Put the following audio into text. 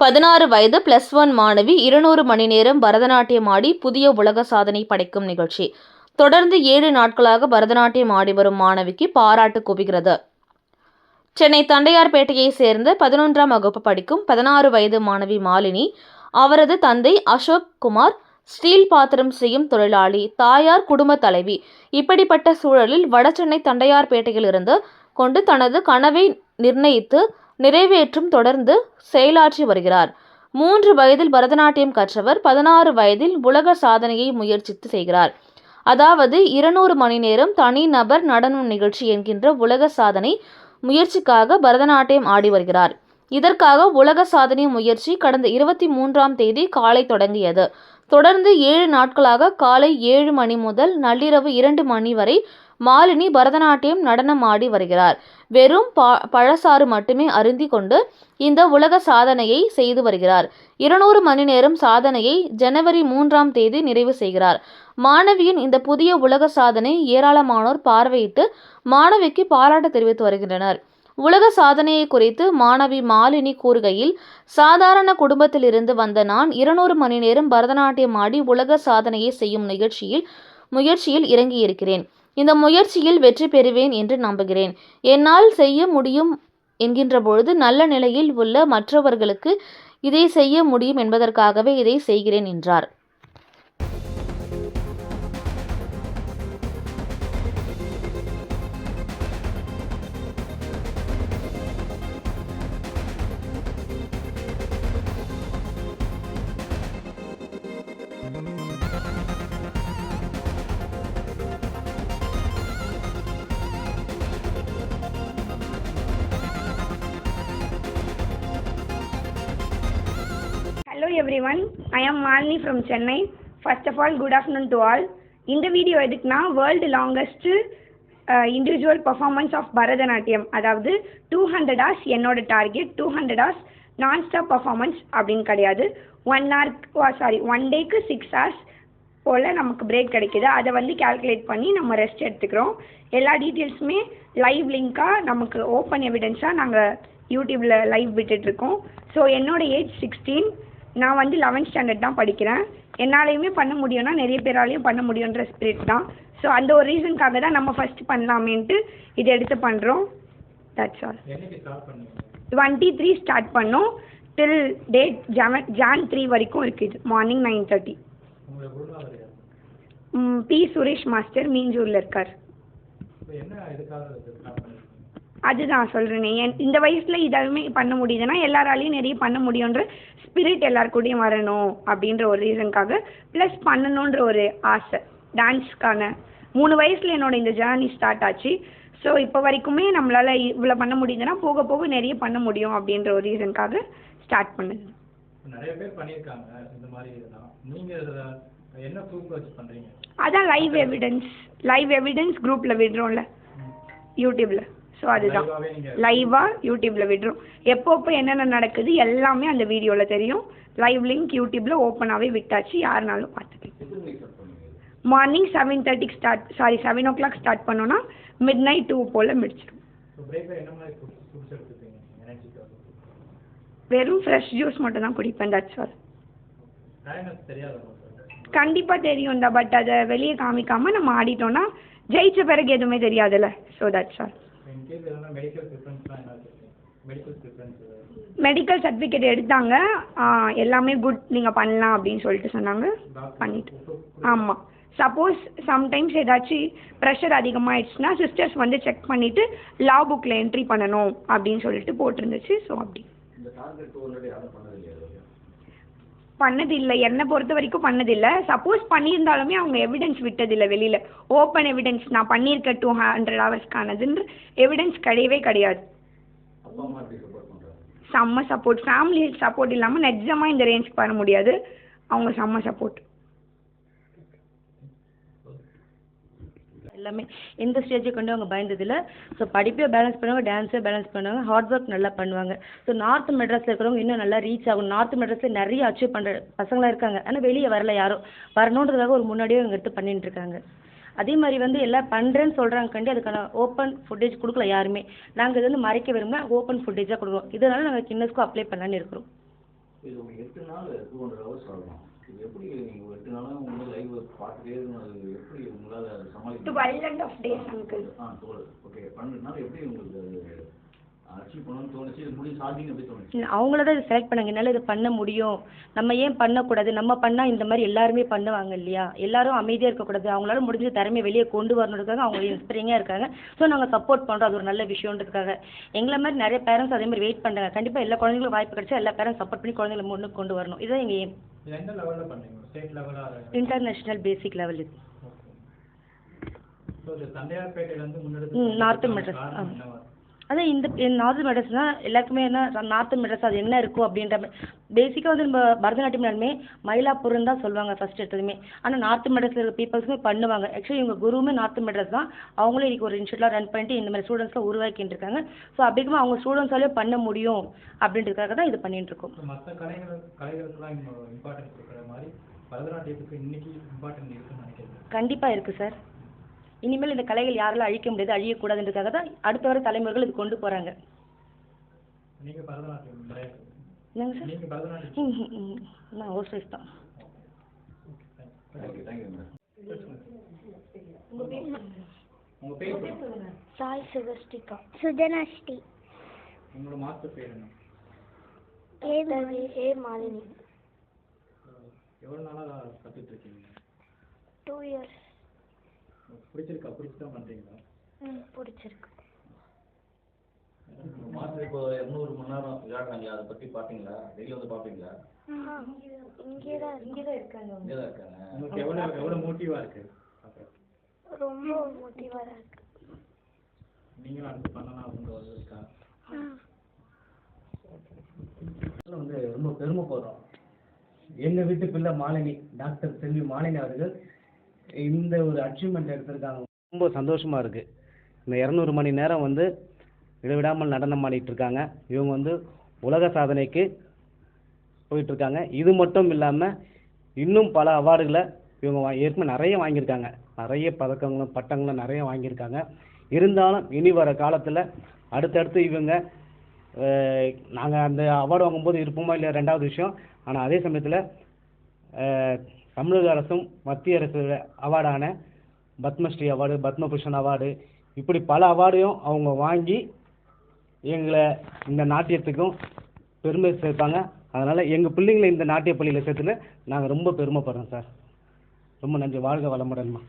பதினாறு வயது plus one மாணவி இருநூறு மணி நேரம் பரதநாட்டியம் ஆடி புதிய உலக சாதனை படைக்கும் நிகழ்ச்சி. தொடர்ந்து ஏழு நாட்களாக பரதநாட்டியம் ஆடி வரும் மாணவிக்கு பாராட்டு குவிகிறது. சென்னை தண்டையார்பேட்டையைச் சேர்ந்த பதினொன்றாம் வகுப்பு படிக்கும் பதினாறு வயது மாணவி மாலினி அவரது தந்தை அசோக் குமார் ஸ்டீல் பாத்திரம் செய்யும் தொழிலாளி தாயார் குடும்ப தலைவி இப்படிப்பட்ட சூழலில் வடசென்னை தண்டையார்பேட்டையிலிருந்து கொண்டு தனது கனவை நிர்ணயித்து நிறைவேற்றும் தொடர்ந்து செயலாற்றி வருகிறார். மூன்று வயதில் பரதநாட்டியம் கற்றவர் பதினாறு வயதில் உலக சாதனையை முயற்சித்து செய்கிறார். அதாவது இருநூறு மணி நேரம் தனிநபர் நடனம் நிகழ்ச்சி என்கின்ற உலக சாதனை முயற்சிக்காக பரதநாட்டியம் ஆடி வருகிறார். இதற்காக உலக சாதனை முயற்சி கடந்த இருபத்தி மூன்றாம் தேதி காலை தொடங்கியது. தொடர்ந்து ஏழு நாட்களாக காலை ஏழு மணி முதல் நள்ளிரவு இரண்டு மணி வரை மாலினி பரதநாட்டியம் நடனம் ஆடி வருகிறார். வெறும் பழசாறு மட்டுமே அருந்தி கொண்டு இந்த உலக சாதனையை செய்து வருகிறார். இருநூறு மணி நேரம் சாதனையை ஜனவரி மூன்றாம் தேதி நிறைவு செய்கிறார். மாணவியின் இந்த புதிய உலக சாதனை ஏராளமானோர் பார்வையிட்டு மாணவிக்கு பாராட்டு தெரிவித்து வருகின்றனர். உலக சாதனையை குறித்து மாணவி மாலினி கூறுகையில் சாதாரண குடும்பத்திலிருந்து வந்த நான் இருநூறு மணி நேரம் பரதநாட்டியம் ஆடி உலக சாதனையை செய்யும் நிகழ்ச்சியில் முயற்சியில் இறங்கியிருக்கிறேன். இந்த முயற்சியில் வெற்றி பெறுவேன் என்று நம்புகிறேன். என்னால் செய்ய முடியும் என்கின்ற பொழுது நல்ல நிலையில் உள்ள மற்றவர்களுக்கு இதை செய்ய முடியும் என்பதற்காகவே இதை செய்கிறேன் என்றார். Everyone I am Malini from Chennai first of all good afternoon to all இந்த வீடியோ எதுக்குன்னா world longest individual performance of Bharatanatyam அதாவது டூ ஹண்ட்ரட் ஹார்ஸ் என்னோட target two hundred hours non stop performance அப்படின்னு கிடையாது. ஒன் ஹவர் சாரி ஒன் டேக்கு six hours போல் நமக்கு break கிடைக்கிது. அதை வந்து கால்குலேட் பண்ணி நம்ம ரெஸ்ட் எடுத்துக்கிறோம். எல்லா டீட்டெயில்ஸுமே லைவ் லிங்காக நமக்கு ஓப்பன் எவிடென்ஸாக நாங்கள் யூடியூப்பில் லைவ் விட்டுட்ருக்கோம் ஸோ என்னோடய ஏஜ் சிக்ஸ்டீன் நான் வந்து லெவன்த் ஸ்டாண்டர்ட் தான் படிக்கிறேன். என்னாலையுமே பண்ண முடியும்னா நிறைய பேராலையும் பண்ண முடியுன்ற ஸ்பிரிட் தான். ஸோ அந்த ஒரு ரீசனுக்காக தான் நம்ம ஃபஸ்ட் பண்ணலாமேன்ட்டு இதை எடுத்து பண்ணுறோம் that's all twenty three start பண்ணோம். டில் டேட் ஜவன் ஜான் த்ரீ வரைக்கும் இருக்குது morning nine thirty P Suresh master மீஞ்சூரில் இருக்கார். பண்ணிருக்கீங்க அதுதான் சொல்கிறேனே என் இந்த வயசில் இதெல்லாமே பண்ண முடியுதுன்னா எல்லாராலையும் நிறைய பண்ண முடியுன்ற ஸ்பிரிட் எல்லாருக்கூடயும் வரணும் அப்படின்ற ஒரு ரீசனுக்காக ப்ளஸ் பண்ணணுன்ற ஒரு ஆசை. டான்ஸ்க்கான மூணு வயசில் என்னோட இந்த ஜேர்னி ஸ்டார்ட் ஆச்சு. ஸோ இப்போ வரைக்குமே நம்மளால் இவ்வளோ பண்ண முடியுதுன்னா போக போக நிறைய பண்ண முடியும் அப்படின்ற ஒரு ரீசனுக்காக ஸ்டார்ட் பண்ணுது. நிறைய பேர் பண்ணியிருக்காங்க இந்த மாதிரி இதெல்லாம். நீங்கள் என்ன ப்ரூஃப் வச்சு பண்ணுறீங்க அதான் லைவ் எவிடன்ஸ் லைவ் எவிடன்ஸ் குரூப்பில் விடுறோம்ல. யூடியூப்பில் ஸோ அதுதான். லைவாக யூடியூப்பில் விடுறோம் எப்போ எப்போ என்னென்ன நடக்குது எல்லாமே அந்த வீடியோவில் தெரியும். லைவ் லிங்க் யூடியூப்பில் ஓப்பனாகவே விட்டாச்சு. யாருனாலும் பார்த்துக்கலாம். மார்னிங் செவன் தேர்ட்டிக்கு start sorry seven o'clock start பண்ணோன்னா மிட் நைட் டூ போல் முடிச்சிடும் வெறும் ஃப்ரெஷ் ஜூஸ் மட்டும் தான் குடிப்பேன் தட்ஸ் ஆல் கண்டிப்பாக தெரியும் தான் பட் அதை வெளியே காமிக்காமல் நம்ம ஆடிட்டோம்னா ஜெயிச்ச பிறகு எதுவுமே தெரியாதுல்ல. So that's all medical certificate எடுத்தாங்க. எல்லாமே குட் நீங்கள் பண்ணலாம் அப்படின்னு சொல்லிட்டு சொன்னாங்க. பண்ணிட்டு. ஆமாம் சப்போஸ் சம்டைம்ஸ் ஏதாச்சும் ப்ரெஷர் அதிகமாகிடுச்சுன்னா சிஸ்டர்ஸ் வந்து செக் பண்ணிவிட்டு லா புக்கில் என்ட்ரி பண்ணணும் அப்படின்னு சொல்லிட்டு போட்டிருந்துச்சு. ஸோ அப்படி. பண்ணதில்லை. என்னை பொறுத்த வரைக்கும் பண்ணதில்லை. சப்போஸ் பண்ணியிருந்தாலுமே அவங்க எவிடன்ஸ் விட்டதில்லை வெளியில். ஓப்பன் எவிடன்ஸ் நான் பண்ணியிருக்கேன் டூ ஹண்ட்ரட் ஹவர்ஸ்க்கானதுன்ற எவிடன்ஸ் கிடையவே கிடையாது. செம்ம சப்போர்ட் ஃபேமிலி சப்போர்ட் இல்லாமல் நிஜமாக இந்த ரேஞ்சுக்கு வர முடியாது. அவங்க செம்ம சப்போர்ட் எல்லாமே எந்த ஸ்டேஜை கொண்டு அவங்க பயந்ததில்லை. ஸோ படிப்பே பேலன்ஸ் பண்ணுவாங்க டான்ஸே பேலன்ஸ் பண்ணுவாங்க ஹார்ட் ஒர்க் நல்லா பண்ணுவாங்க. ஸோ நார்த் மெட்ராஸில் இருக்கிறவங்க இன்னும் நல்லா ரீச் ஆகும். நார்த் மெட்ராஸில் நிறைய அச்சீவ் பண்ணுற பசங்களாம் இருக்காங்க. ஆனால் வெளியே வரல யாரும் வரணுன்றதுக்காக ஒரு முன்னாடியே அவங்க எடுத்து பண்ணிட்டு இருக்காங்க. அதே மாதிரி வந்து எல்லாம் பண்ணுறேன்னு சொல்கிறாங்க கண்டி அதுக்கான ஓப்பன் ஃபுட்டேஜ் கொடுக்கல யாருமே. நாங்கள் இது வந்து மறைக்க விரும்பினா ஓப்பன் ஃபுட்டேஜாக கொடுக்குறோம். இதனால நாங்கள் கின்னஸ்க்கும் அப்ளை பண்ணலான்னு இருக்கிறோம். Twelve and half days uncle அவங்கள தான் இது செலக்ட் பண்ணாங்க. என்னால் இது பண்ண முடியும். நம்ம ஏன் பண்ணக்கூடாது? நம்ம பண்ணால் இந்த மாதிரி எல்லாருமே பண்ணுவாங்க இல்லையா? எல்லாரும் அமைதியாக இருக்கக்கூடாது. அவங்களால முடிஞ்ச திறமையை வெளியே கொண்டு வரணுன்றதுக்காக அவங்க இன்ஸ்பைரிங்காக இருக்காங்க. ஸோ நாங்கள் சப்போர்ட் பண்ணுறோம் அது ஒரு நல்ல விஷயன்றதுக்காக எங்களை மாதிரி நிறைய பேரண்ட்ஸ் அதே மாதிரி வெயிட் பண்ணுறாங்க கண்டிப்பாக எல்லா குழந்தைங்களுக்கும் வாய்ப்பு கிடைச்சா எல்லா பேரண்ட்ஸ் சப்போர்ட் பண்ணி குழந்தைங்களை முன்னுக்கு கொண்டு வரணும். இதுதான் எங்கள் எந்த லெவலில் பண்ணுறீங்க ஸ்டேட் லெவலாக இன்டர்நேஷ்னல் பேசிக் லெவல் இது. ஸோ இது தண்டையார்பேட்டையிலேருந்து முன்னெடுத்து நார்த்து மெட்ராஸ், அதான் இந்த நார்த் மெட்ரஸ்னா எல்லாருக்குமே என்ன நார்த் மெட்ரஸ் அது என்ன இருக்கும் அப்படின்ற பேசிக்காக வந்து நம்ம பரதநாட்டியம்னாலுமே மயிலாப்பூர்னு தான் சொல்லுவாங்க ஃபர்ஸ்ட் எடுத்ததுமே. ஆனால் நார்த் மெட்ரஸில் இருக்க பீப்புள்ஸுமே பண்ணுவாங்க. ஆக்சுவலி இவங்க குருவுமே நார்த் மெட்ரஸ் தான். அவங்களும் இன்னைக்கு ஒரு இன்ஸ்டியூட்லாம் ரன் பண்ணிட்டு இந்த மாதிரி ஸ்டூடெண்ட்ஸ்லாம் உருவாக்கிட்டு இருக்காங்க. ஸோ அப்படிங்கும்போது அவங்க ஸ்டூடெண்ட்ஸாலே பண்ண முடியும் அப்படின்றதுக்காக தான் இது பண்ணிட்டு இருக்கோம். மற்ற கலைகள் கலைகளுக்கெல்லாம் இம்பார்ட்டன்ஸ் கொடுக்குற மாதிரி பரதநாட்டியத்துக்கு இன்னைக்கு இம்பார்ட்டன்ட் இருக்குன்னு நினைக்கிறேன் கண்டிப்பாக இருக்குது சார் இனிமேல் இந்த கலைகள் யாராலும் அழிக்க முடியாது அழியக்கூடாதுன்றதுக்காக தான் அடுத்த வர தலைமுறைகள் இது கொண்டு போகிறாங்க என்னங்க சார்? நான் ஹவுஸ் ஒய்ஃப் தான். சாய் சுகஸ்டிகா சுஜனாஷ்டி உங்களோட மாஸ்டர் பேர் என்ன? ஏ ஏ மாலினி. எவ்வளவு நாளா கத்துட்டு இருக்கீங்க? டூ இயர்ஸ் உங்களுக்கு பிடிச்சிருக்கா? பிடிச்சி தான் பண்றீங்களா ம் பிடிச்சிருக்கு. மாதம் இப்போ இரநூறு மணி நேரம் விளையாடுறாங்க அதை பற்றி பார்த்தீங்களா வெளியே வந்து பார்ப்பீங்களா ஆ இங்கே தான் இங்கே தான் இருக்காங்க இங்கே தான் இருக்காங்க. உங்களுக்கு எவ்வளவு எவ்வளவு மோட்டிவா இருக்கு? பார்க்கறதுக்கு? ரொம்ப மோட்டிவாக இருக்கு. நீங்களும் அடுத்து பண்ணலாம் ஆ. இதுல வந்து ரொம்ப பெருமைப்படுறோம். எங்க வீட்டு பிள்ளை மாலினி டாக்டர் செல்வி மாலினி அவர்கள் இந்த ஒரு அச்சீவ்மெண்ட் எடுத்திருக்காங்க. ரொம்ப சந்தோஷமா இருக்கு. இந்த இரநூறு மணி நேரம் வந்து இடைவிடாமல் நடனம் ஆடிட்டு இருக்காங்க. இவங்க வந்து உலக சாதனைக்கு போயிட்டு இருக்காங்க. இது மட்டும் இல்லாம இன்னும் பல அவார்டுகளை இவங்க வா- ஏற்கனவே நிறைய வாங்கியிருக்காங்க. நிறைய பதக்கங்களும் பட்டங்களும் நிறைய வாங்கியிருக்காங்க. இருந்தாலும் இனி வர காலத்தில் அடுத்தடுத்து இவங்க நாங்கள் அந்த அவார்டு வாங்கும்போது இருப்போமா இல்லை ரெண்டாவது விஷயம். ஆனால் அதே சமயத்தில் தமிழக அரசும் மத்திய அரசு அவார்டான பத்மஸ்ரீ அவார்டு பத்மபூஷன் அவார்டு இப்படி பல அவார்டையும் அவங்க வாங்கி எங்களை இந்த நாட்டியத்துக்கும் பெருமை சேர்ப்பாங்க அதனால் எங்கள் பிள்ளைங்களை இந்த நாட்டிய பள்ளியில் சேர்த்துன்னு நாங்கள் ரொம்ப பெருமைப்படுறோம் சார். ரொம்ப நன்றி. வாழ்க வளமுடன்மா